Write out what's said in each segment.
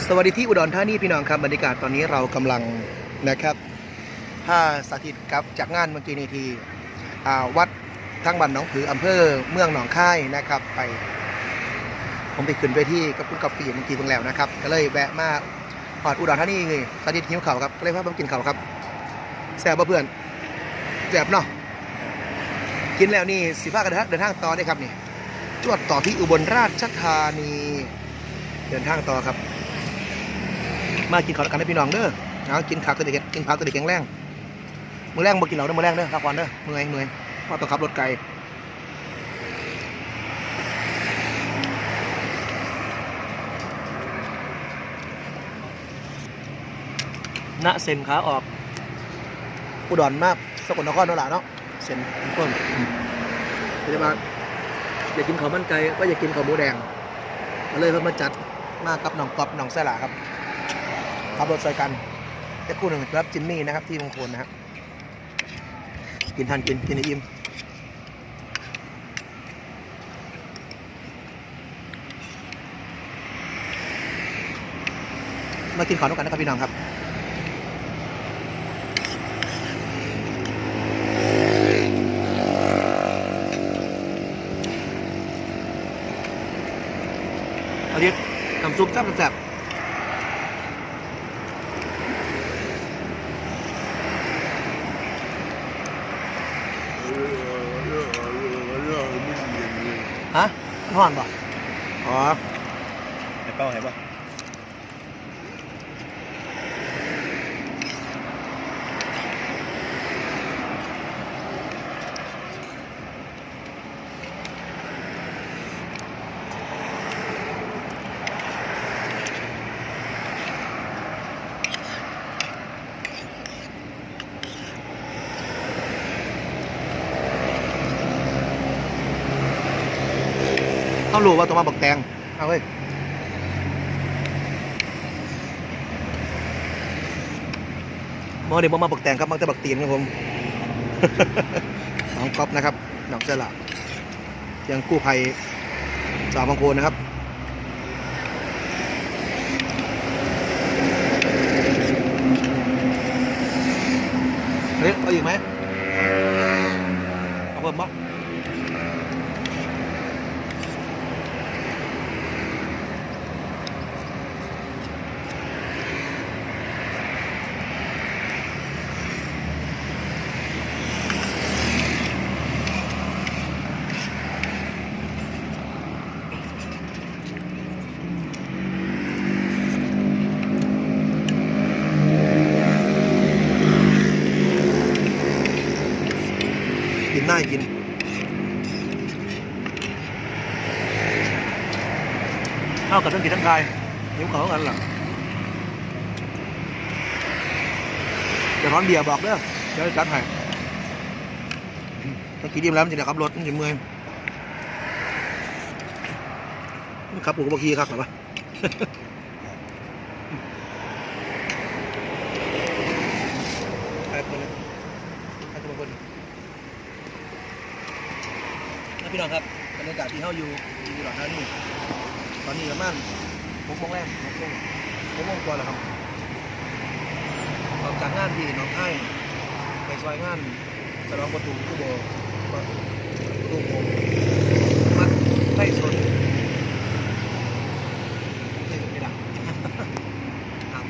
สวัสดีที่อุดรธานีพี่น้องครับบรรยากาศตอนนี้เรากำลังนะครับถ้าสาธิตครับจากงานเมื่อกี้นี้ที่วัดทั้งบ้านหนองผืออำเภอเมืองหนองคายนะครับ ไป ผมไปขึ้นไปที่กับคุณกับปีเมื่อกี้เพิ่งแล้วนะครับ ก็เลยแวะมาหอดอุดรธานีไงสาธิตหิวเข่าครับก็เลยพาผมกินเข่าครับแซ่บเพื่อนแซ่บเนาะกินแล้วนี่สิพากันเดินทางต่อได้ครับนี่จวดต่อที่อุบลราชธานีเดินทางต่อครับ มากินข้าวกันได้พี่น้องเด้อเอากินข้าวตัวเด็กกินข้าวตัวเด็กแข็งแรงมือแรงบ่กินเหล้าเด้อมือแรงเด้อพักผ่อนเด้อเมื่อยเมื่อยเพราะต้องขับรถไกลณเซ็นขาออก อุดรมากสกลนครนั่นแหละเนาะเซ็นต้นเดี๋ยวมาอยากกินข้าวมันไก่ก็อยากกินข้าวหมูแดงก็เลยเพิ่มมาจัดมากับน้องกอบน้องแสลาครับ ขับรถใส่กันแค่คู่หนึ่งรับจิมมี่นะครับที่มงคลนะครับกินทันกินกินอิ่มมากินของด้วยกันนะครับพี่น้องครับอาดิน้ำซุปแซ่บะมันห่อนป่ะอ๋อ ไอ้เป้าเห็นปะ ต้อง รู้ว่าตัวมาบักแตงเอาเว้ยมอเดี๋ยวมาบักแตงครับมักจะบักตีนครับผมน้องก๊อฟนะครับน้องเสละยังกู้ภัยสาวบางโคนนะครับเฮ้ยเอาอีกไหมเอาเพิ่มปะ กินได้กินเข้ากับ ทั้งกินทั้งกายยิ้มเขากันหรอเดี๋ยวร้อนเบียร์บอกเด้อเดี๋ยวจะจัดให้ถ้ากินอิ่มแล้วมันจะได้ขับรถมันจะเมื่อยขับปูกบขี่ครับหรอปะไปคนเลยไปคนละคนนพี่น้องครับบรรยากาศที่เฮาอยู่อยู่หลังท่านี่ อนนี้ประมาณหกโมงแรกหกโมงหกโมงกว่าแล้วครับออกจากงานที่หน้องไห้ไปซอยงานสนองประตูผู้โบประตูโบมัดไล่สนนี่ไม่ดังครับ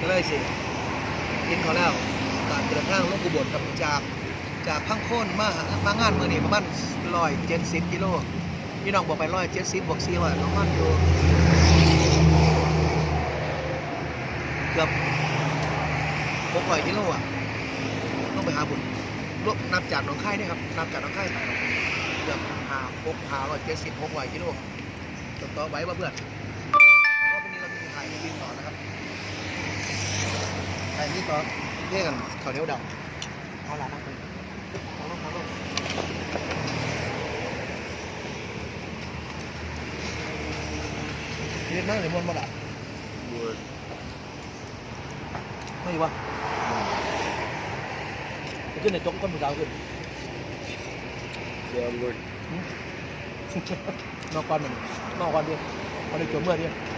ก็เลยสิกินเขาแล้วการเดินทางลงกุบลกับจากจากพังโค่นมามางานเมื่อนี่ประมาณร้อยเจ็ดสิบกิโล พี่น้องบอกไปร้อยเจ็ดสิบบวกสี่ร้อยประมาณอยู่เกือบหกร้อยกิโลอะต้องไปหาบุญรวบนับจากหนองคายนี่ครับนับจากหนองคายเกือบหาหกหาร้อยเจ็ดสิบหกร้อยกิโลจดต่อไว้ว่าเพื่อนก็วันนี้เรามีถ่ายมีต่อนะครับถ่ายมีต่อเรียกกันเขาเหนียวดำเอาละนั่งไป เอาลงเอาลงเรีย นนั่งหรือมวนบ่ล่ะบัวไม่อยู่วะไปขึ้นในจกก้นผู้สาวขึ้นเสียบุญนอกก่อนมันนอกก่อนเดียวก่อนได้จมเมื่อเดียว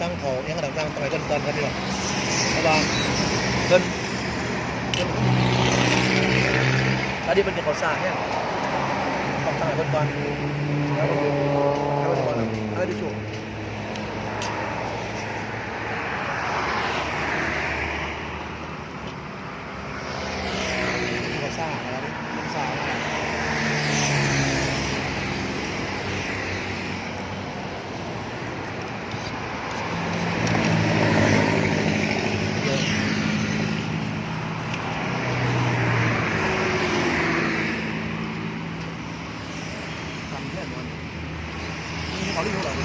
สร้างเขายังกระดับสร้างทำไมเพิ่นก่อนครันดีกว่าเพราะว่าเพิ่นเพิ่นตอนนี้เป็นเป็นเขาสร้างเนี่ยต้องทำให้เพิ่นก่อนแล้วก็แล้วก็ก่อนแล้วก็ช่วยเขาสร้างนะครับเขาสร้าง ทำแน่นอน นี่เขาเรียกว่าอะไร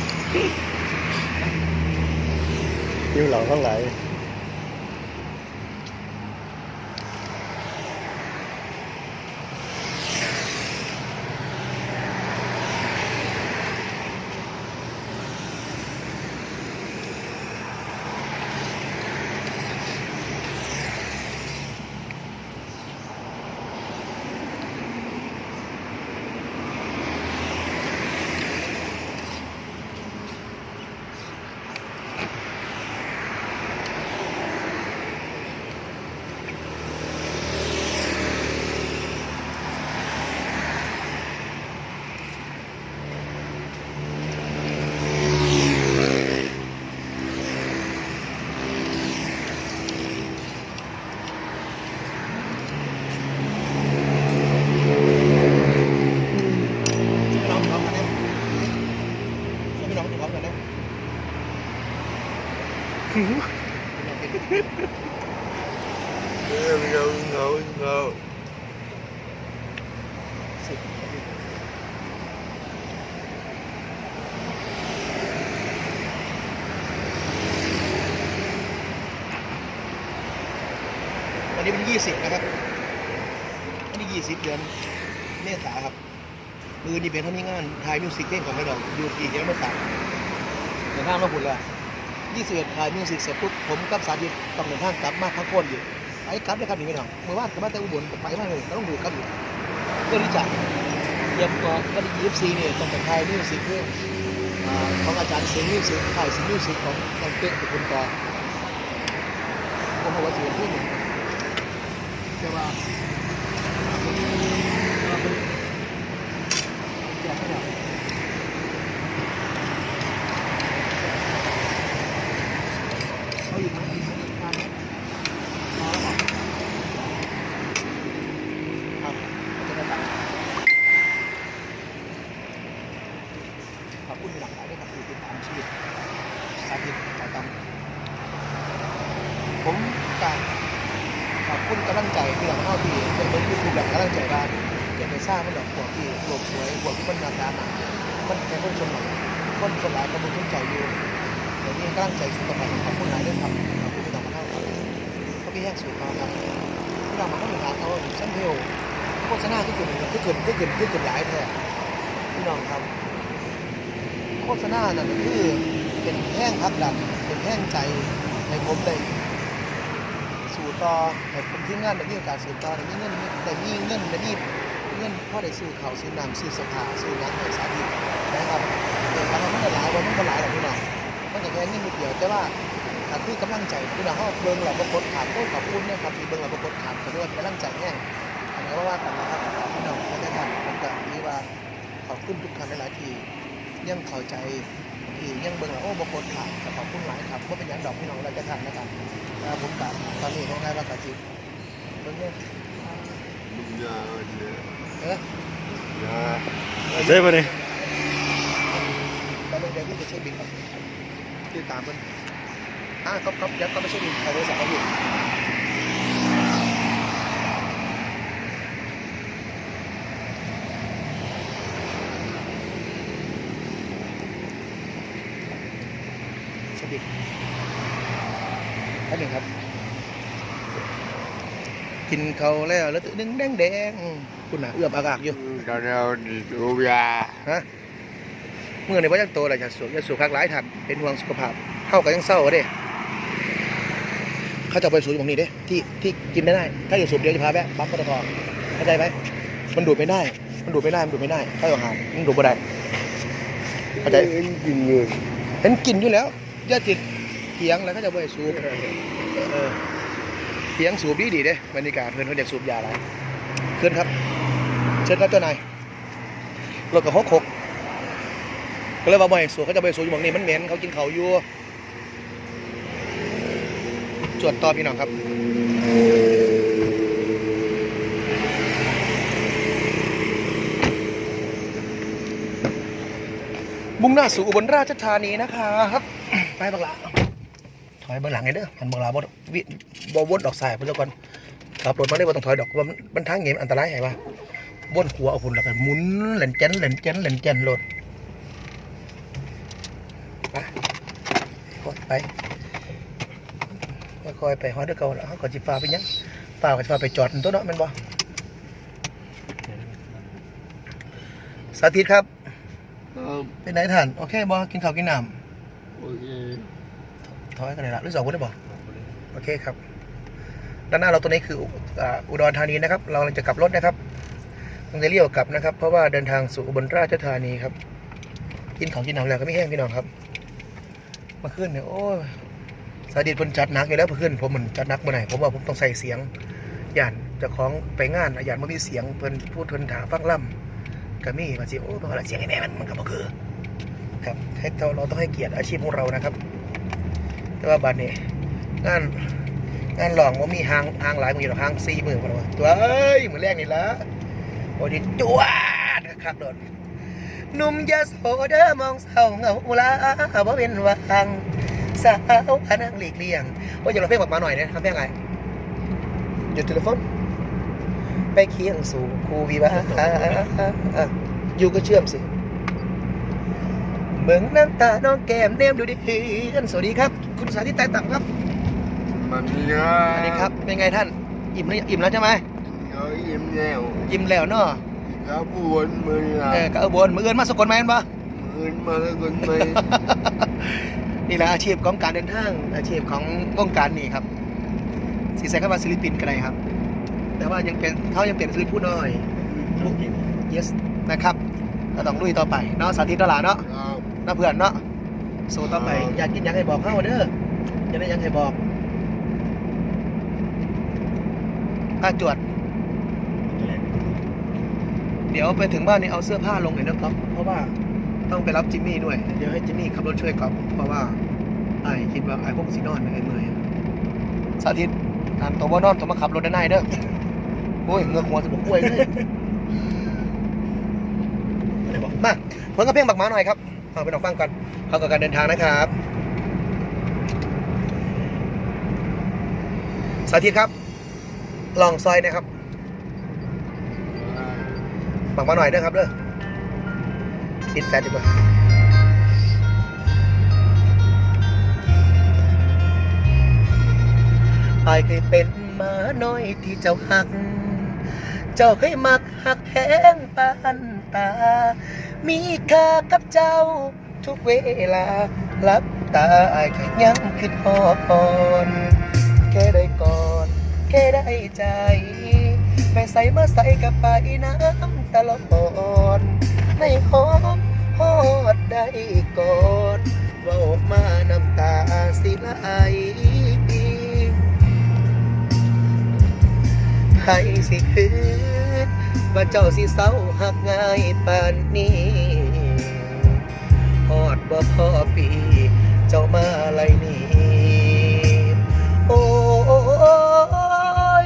ยิ้มหลังข้างไหล พี่น้องพร้อมกันนะพี่น้องพร้อมกันนะพี่น้องเป็น เออเงาเงาเงา สิบวั นนี้เป็นยี่สิบนะครับวันนี้ยี่สิบเดือนเมษาครับมือนี่เป็นเท่านี้งานถ่ายมิวสิกเพลงของไม่ดอกอยู่กี่เดือนไม่ต่างเดินทางมาพุ่นแล้วยี่สิบเอ็ดถ่ายมิวสิกเสร็จปุ๊บผมกับสาธิตต้องเดินทางกลับมาพักผ่อนอยู่ไปกลับได้ครับนี่ไม่ดอกเมื่อวานกลับมาแต่อุบลไปมาเลยต้องดูกลับอยู่เพื่อที่จะเตรียมตัววันที่ยี่สิบสี่เนี่ยต้องไปถ่ายมิวสิกเพลงอ่าของอาจารย์เสียงมิวสิกถ่ายเสียงมิวสิกของน้องเป๊กเป็นคนต่อผมบอกว่าเสียงเพลง เนี่ยแต่ว่าแต่ว่าเป็น อยากให้เราเขาอยู่ตรงนี้สนิทกันพอแล้วบอกครับจะได้ตังค์ขอบคุณหลักหลายด้วยครับที่ติดตามชีวิตสาธิตจ่ายตังค์ผมกรารขอบคุณกำลังใจที่เราเข้าที่เป็นคนยูทูบแบบกำลังใจบ้านอยากไปสร้างมันดอกพวกที่โลกสวยพวกที่มันนาการมามันแค่คนสมหวังคนสมหลายคนสนใจอยู่แต่นี่กำลังใจสุดกับขอบคุณหลายเรื่องครับขอบคุณที่เรามาเข้าครับก็พี่แยก สูตรมาครับที่เรามาเข้าหนึ่งทาเขาสั้นเทลโฆษณาที่เกิดที่เกิดที่เกิดที่เกิดหลายแท้พี่น้องครับ โฆษณานั่นคือเป็นแห้งพักดันเป็นแห้งใจให้ผมได้สู่ต่อให้ผมที่งานได้มีโอกาสสู่ต่อได้มีเงินได้มีเงินได้มีเงินพ่อได้ซื้อข้าวซื้อน้ำซื้อสภาซื้อหยังให้สาธิตนะครับเออถามว่ามันก็หลายว่ามันก็หลายหรอกพี่น้องมันก็แค่เงินนิดเดียวแต่ว่า ถ้าคือกำลังใจพี่น้องเขาเบิ่งแล้วบ่กดขาดโอ้ขอบคุณนะครับที่เบิ่งแล้วบ่กดขาดก็ด้วยกำลังใจแห้งอันนี้ก็ว่ากันนะครับพี่น้องทุกท่านผมก็มีว่าขอบคุณทุกท่านหลายๆที่ยังเข้าใจที่ยังเบิ่งแล้วโอ้บ่กดขาดก็ขอบคุณหลายครับบ่เป็นหยังดอกพี่น้องหลายๆท่านนะครับครับผมกับตอนนี้ของนายว่ากะจิเบิ่งเนี่ยยาเนี่ยเออยาใช่ปะเนี่ยตอนนี้เดี๋ยวพี่จะเช็คบินก่อนติดตามมัน อ่าก๊อปก๊อปยัดก็ไม่ใช่บินเอาโทรศัพท์มาอยู่เช็คบินแป๊บหนึงครับ กินเขาวแล้วแล้วตึนึงแดงแดงๆคุณน่ะเอื้อมอากาศอยู่ตอนเราดูยาฮะเมื่อในวัยโตแล้วจะสูบจะสูบพักหลายทันเป็นห่วงสุขภาพเข้ากับยังเศร้าเด้ เขาจะเอาไปสูบตรงนี้เด้ที่ที่กินไม่ได้ ถ้าอยู่สูบเดียวจะพาแวะปั๊มปตทเข้าใจไหมมันดูดไม่ได้ มันดูดไม่ได้ มันดูดไม่ได้เข้าอย่างหามมันดูดไม่ได้เข้าใจกินเลยเห็นกินอยู่แล้วอย่าติดเถียงแล้วก็จะบ่ให้สูบเออเถียงสูบดีดีๆเด้บรรยากาศเพิ่นเพิ่นอยากสูบยาหลายขึ้นครับ เชิญครับเจ้านายรถกับหกหกก็เลยว่าบ่ให้สูบเขาจะบ่ให้สูบอยู่หมองนี้มันเหม็นเขากินเขาวอยู่ จวดต่อพี่น้องครับมุ่งหน้าสู่อุบลราชธานีนะครับไปบังลาถอยเบังหลังไงเด้อหันบังลาบ่วิบวนดอกสายเพิ่นเจ้าก่อนขับรถมาได้บ่ต้องถอยดอกมันมันทางเงี้ยอันตรายไงวะวนขัวเอาพุ่นแล้วก็หมุนเหล่นเจนเหล่นเจนเหล่นเจนรถไปไป อยๆไปฮอดเด้อเก่าแล้วเขาก็สิฟ้าไปยังฟ้าก็สิฟ้าไปจอดนั่นตัวเนาะแม่นบ่สาธิตครับครับเป็นไหนท่านโอเคบ่กินข้าวกินน้โอเคำถอยกันเลยละหรือสองคนได้บ่โอเคครับ ด้านหน้าเราตัวนี้คืออุอ่าอุดรธานีนะครับ เรากำลังจะกลับรถนะครับต้องจะเลี้ยวกลับนะครับ เพราะว่าเดินทางสู่อุบลราชธานีครับ กินของกินน้ำแล้วก็ไม่แห้งพี่น้องครับเมาขึ้นเนี่ยโอ้ย สาดิตเพิ่นจัดหนักอยู่แล้วเมื่อนผมเหมือนจัดหนักเมื่อไหร่ผมว่าผมต้องใส่เสียงยานเจะของไปงานอะย่านมันมีเสียงเพิ่นพูดเพิ่นถามฟังล่ำก็มีมาสิโอ้เพราะเสียงไอ้แม่มันมันก็บ่คือครับให้เราเราต้องให้เกียรติอาชีพของเรานะครับ แต่ว่าบัดนี้งานงานหลองว่ามีหางหางหลายมือหรอกหางสี่มือพอแล้วตัวเอ้ยมือแรกนี่ละโอ้ดิจวดนะครับโดนหนุ่มยาโสเด้อมองเศร้าเงาลาบ่เป็นวัง สาวพนังหลีกเลี่ยงโอ้ยอย่าเราเพลงบอกมาหน่อยนะทำเพลงอะไรหยุดโทรศัพท์ไปเคียงสู่ครูวิวาห์อยู่ก็เชื่อมสิเบิ่งน้ำตา น้องแก้มเนมดูดีกันสวัสดีครับ คุณสาธิตไต่ต่ำครับมันมีสวัสดีครับ เป็นไงท่าน อิ่มหรืออิ่มแล้วใช่ไหมเขายิ้มแล้วอิ่มแล้วเนาะเขาปวดมือละเออก็เอาบนมือเอินมาสกลแมนปะมือมาแล้วคนไป นี่แหละอาชีพของการเดินทางอาชีพของวงการนี่ครับสีแสงเข้ามาศิลปินกันเลยครับ แต่ว่ายังเป็นเขายังเป็นศิลปินผู้น้อย yes นะครับก็ต้องลุยต่อไปเนาะสาธิตตลาดเนาะครับนะเพื่อนเนาะสู้ต่อไปครับอยากกินอยากให้บอกเข้าเด้อจะได้ยังให้บอกถ้าจวด เดี๋ยวไปถึงบ้านนี่เอาเสื้อผ้าลงเลยนะครับเพราะว่า ต้องไปรับจิมมี่ด้วย เดี๋ยวให้จิมมี่ขับรถช่วยก๊อฟเพราะว่าไอ้คิดว่าไอ้พวกสีนอนไอ้เมื่อยสาธิตตามตัวว่านอนตัวมาขับรถด้านในเด้อโอ้ยเงือกหัวสมบกล้วยเลยมาเพิ่งกับเพลงบักหมาหน่อยครับเอาไปลองฟังกันเข้ากับการเดินทางนะครับ สาธิตครับ ลองซอยนะครับบักมาหน่อยเด้อครับเด้อ ปิดแฟลชดีกว่าอายเคยเป็นหมาน้อยที่เจ้าหัก เจ้าเคยมักหักแพงปานตา มีค่ากับเจ้าทุกเวลาลับตาอายแค่ยังคิดพอนแค่ได้ก่อนแค่ได้ใจไปใส่มาใส่กับไปน้ำตลอดในหอม หอดได้กอดเว่าออกมาน้ำตาสิไหลให้สิคืนว่าเจ้าสิเศร้าหักง่ายปานนี้หอดบ่พอปี เจ้ามาไรนี้โอ้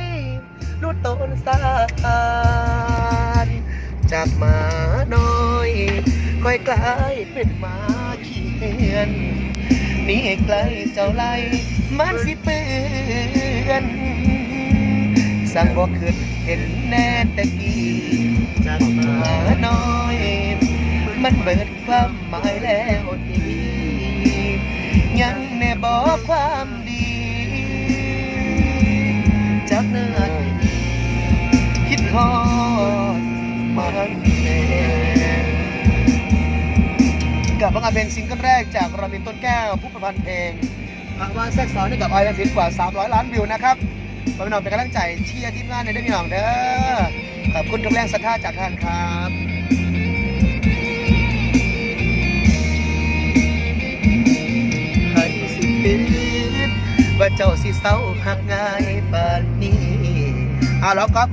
ยรู้ต้นสารจากมาน้อย ค่อยกลายเป็นหมาเขียนหนี่ไกลเจ้าไล่มันสิเปื้อนสั่งบ่ขึ้นเห็นแน่ตะกี้จากหมาน้อย มันเบิดความหมายแล้วดียังแน่บอกความ กับผลงานเพลงซิงเกิลแรกจากรามินต้นแก้ว ผู้ประพันธ์เพลงภาวะแทรกซ้อนให้กับไอเอฟินกว่า 300 ล้านวิวนะครับขอพี่น้องเป็นกำลังใจเชียร์ทีมงานในอยเด้วยพี่น้องเด้อขอบคุณทุกแรงศรัทธาจากท่านครับให้คิดว่าเจ้าสิเศร้าหักง่ายปานนี้เอาแล้วก๊อฟ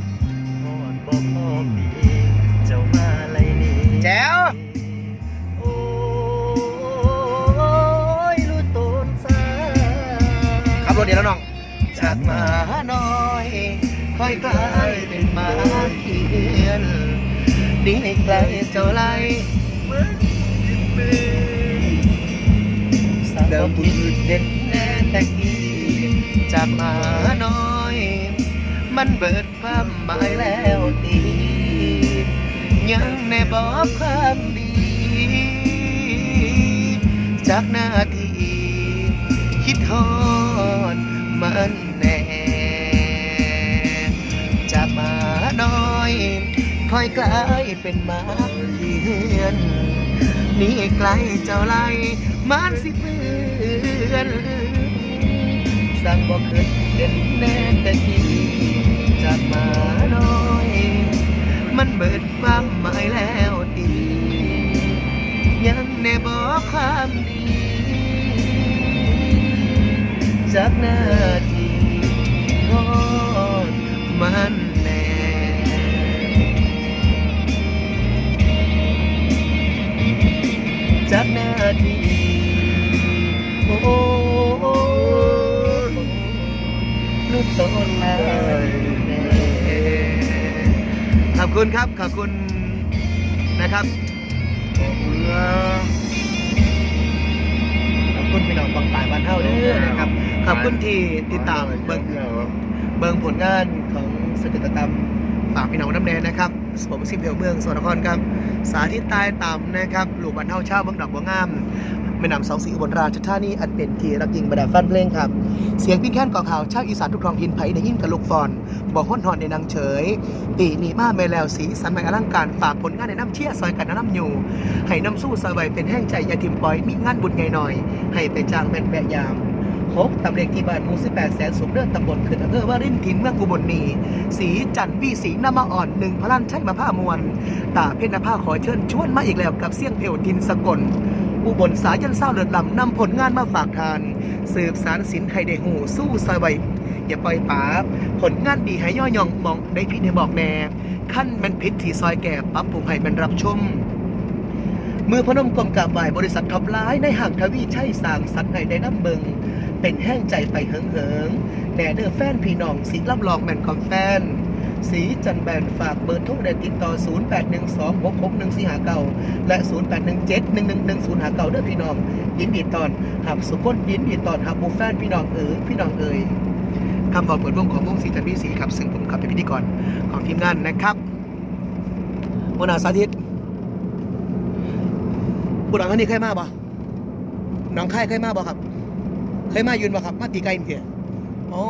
หอดบ่พอมีเจ้ามาไรนี่แจ๋ว รถเดียวแล้วน้องจากมาน้อยค่อยกลายเป็นมาเขียนหนี่ไกลเจ้าไรเดิมพูดเด็ดแน่แต่กี้จากมาน้อย มันเบิดความหมายแล้วดียังในบอกความดี จากน้าที ทอดมันแน่จากหมาน้อยคอยกลายเป็นหมาเขียนนี่ไกลเจ้าไรมันสิเพื่อนสั่งบอกเคยเด่นแน่แต่กี้จากหมาน้อย มันเบิดความหมายแล้วดียังในบอกความดี จากนาที่ทอดมันแน่จากนาทีโอ้รู้ตนแล้วแน่ขอบคุณครับ ขอบคุณนะครับขอบคุณครับขอบคุณพี่น้องบางปายบ้านเท่าเด้อนะครับ ขอบคุณที่ติดตามเบิ่งเบิ่งผลงานของสกิตกรรมฝากพี่น้องน้ำแดงนะครับผมสิบเพียวเมืองสวนนครครับ สาธิตใต้ต่ำนะครับหลูกบันเท่าเช่าเมืองดอกบัวงามแม่นำสองสีอุบลราชธานีอันเป็นที่รักยิงบรรดาฟันเพลงครับ เสียงพี่แค้นก่อข่าวชาวอีสานทุกท้องถิ่นไผ่ในยินกับลูกฟอน บอกห้นหอนในนางเฉย ปีนีมาแม่แล้วสีสันใหม่อลังการฝากผลงานในน้ำเชี่ยซอยกันน้ำอยู่ ให้น้ำสู้ซอยไวเป็นแห้งใจยาทิมปลอยมีงานบุญไงหน่อย ให้ไปจ้างแม่นแบะยาม พบตำเลขที่บ้านหมู่18แสนสุขเลือดตำบลขึ้นอำเภอวารินทินเมืองอุบลมีสีจันทร์วีสีน้ำมาอ่อนหนึ่งพลันใช่มาผ้ามวลตาเพชรนภาขอเชิญชวนมาอีกแล้วกับเสียงเพลทินสกลอุบลสายันเศร้าเลือดลำนำผลงานมาฝากทาน สืบสารศิลป์ให้ได้หูสู้ซอยไวอย่าปล่อยป๋าผลงานดีให้ย่อยองมองได้ผิดให้บอกแน่ขั้นมันผิดที่ซอยแก่ปรับปรุงให้มันรับชมมือพนมกลมกับไหวบริษัทท็อปไลน์ในห่างทวีใช่สร้างสรรค์ให้ได้น้ำเบิง เป็นแห้งใจไปเหิงเหิงแหน่เด้อแฟนพี่น้องสีรับรองแมนคอมแฟน สีจันแบนฝากเบอร์โทรได้ติดต่อ 0812661459และ 0817111059เด้อพี่น้อง ยินดีตอนหับสุขคนยินดีตอนหับบูแฟนพี่น้องเอ๋ยพี่น้องเอ๋ยคำบอกเปิดวงของวงสีจันพี่สีครับ ซึ่งผมขับเป็นพิธีกรของทีมงานนะครับวนาสาธิตบุตรอันนี้เคยมาบ่น้องค่ายเคยมาบ่ครับ เคยมายืนบ่ครับ มาตีไก่เถี่ยโอ้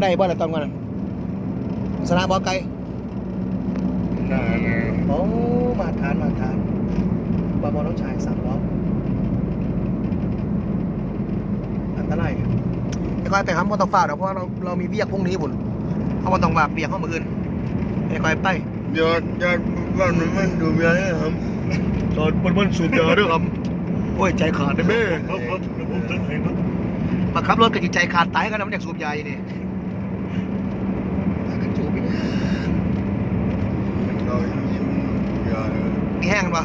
ได้บ่ละตอนวันนั้นสนามบ่ไก่น่านะโอ้มาทานมาทานบาบอน้องชายสามล้ออันตรายไอ้คอยไปครับมอต้องฝ่าเดี๋ยวเพราะเราเรามีเบียกพรุ่งนี้บุญเขามาต้องฝากเบียกเข้ามืออื่นไอ้คอยไปยอดยอดบ้านมันมันดูมีอะไรครับตอนบนบนสูบยาด้วยครับโอ้ยใจขาดเลยแม่ครับครับเดี๋ยวผมจะให้ครับมาขับรถกับจิตใจขาดตายกันนะมันอยากสูบยาอยู่นี่กันจูบอีกเรายิ้มยามีแห้งกันปะ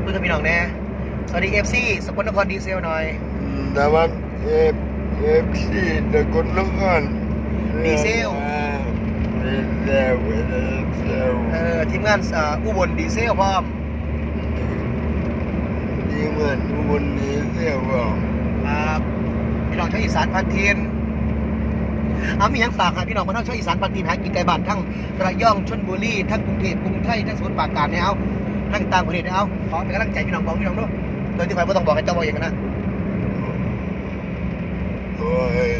เพื่อนพี่น้องแน่สวัสดีเอฟซีสกลนครดีเซลหน่อยแต่ว่าเอฟเอฟซีตะกนละครดีเซลดีเซลเอ่อทีมงานอ่าอุบลดีเซลพร้อม ดีเหมือนอุบลดีเซลบอกครับพี่น้องชาวอีสานพันเทียนเอามีหยังฝากครับพี่น้องมาท่องชาวอีสานพันเทียนหากินไก่บ้านทั้งระยองชลบุรีทั้งกรุงเทพกรุงไทยทั้งสมุทรปราการเนี่ยเอาทั้งต่างประเทศเนี่ยเอาขอเป็นกำลังใจพี่น้องบอกพี่น้องด้วยโดยที่ใครไม่ต้องบอกให้เจ้าบอกอย่างนั้นะโอ้ย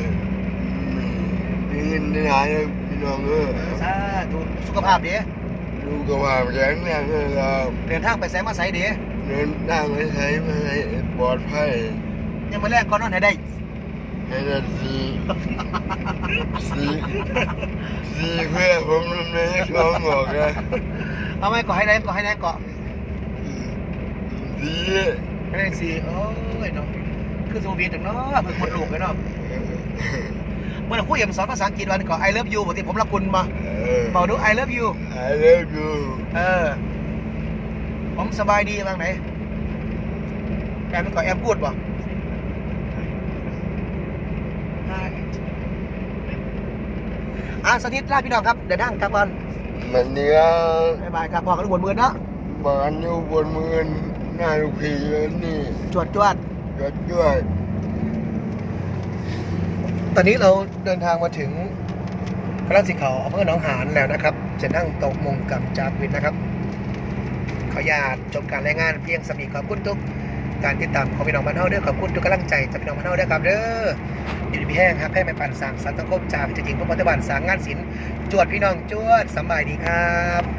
ดีเงินได้หายพี่น้องเออสาธุสุขภาพดีดูกว่าแข็งแรงเลยครับเดินทางไปแสงมาใสดี เดินทางไปใช้ไม่ให้ปลอดภัยยังมาแรกก่อนนอนให้ได้ให้ได้สีสีสีเพื่อผมไม่ให้เขาบอกนะเอาไหมก่อให้ได้ก่อให้ได้ก่อสีแท็กซี่โอ้ยเนาะคือโซเวียตจังเนาะเพิ่งหมดลูกเลยเนาะเมื่อเราคุยกับสอนภาษาอังกฤษวันก่อน I love you ปกติผมรักคุณมาเออบอกดู I love you I love you เออ ผมสบายดีบ้างไหนแอมมันก่อนแอมพูดบ่อะสถิตลาพี่น้องครับ เดี๋ยวนั่งกลับก่อนมันเนื้อบ๊ายบายครับพอกันทุกคนมือเนาะบานอยู่บนมือหน้าลูกพี่แล้วนี่จวดจวดยอดด้วยตอนนี้เราเดินทางมาถึงพระราชสีเขาอำเภอหนองหานแล้วนะครับ จะนั่งตกมงกับจาวินนะครับข ออนุญาตจบการรายงานเพียงสมีขอบคุณทุกการติดตามของพี่น้องบ้านเฮาเด้อขอบคุณทุกกำลังใจจากพี่น้องบ้านเฮาเด้อครับเด้ออยู่ดีมีแห้งครับแพ้ไม่ปั่นสางสันตะคมจากจะจริงพวกปัจจุบันสางงานศิลป์จวดพี่น้องจวดสบายดีครับ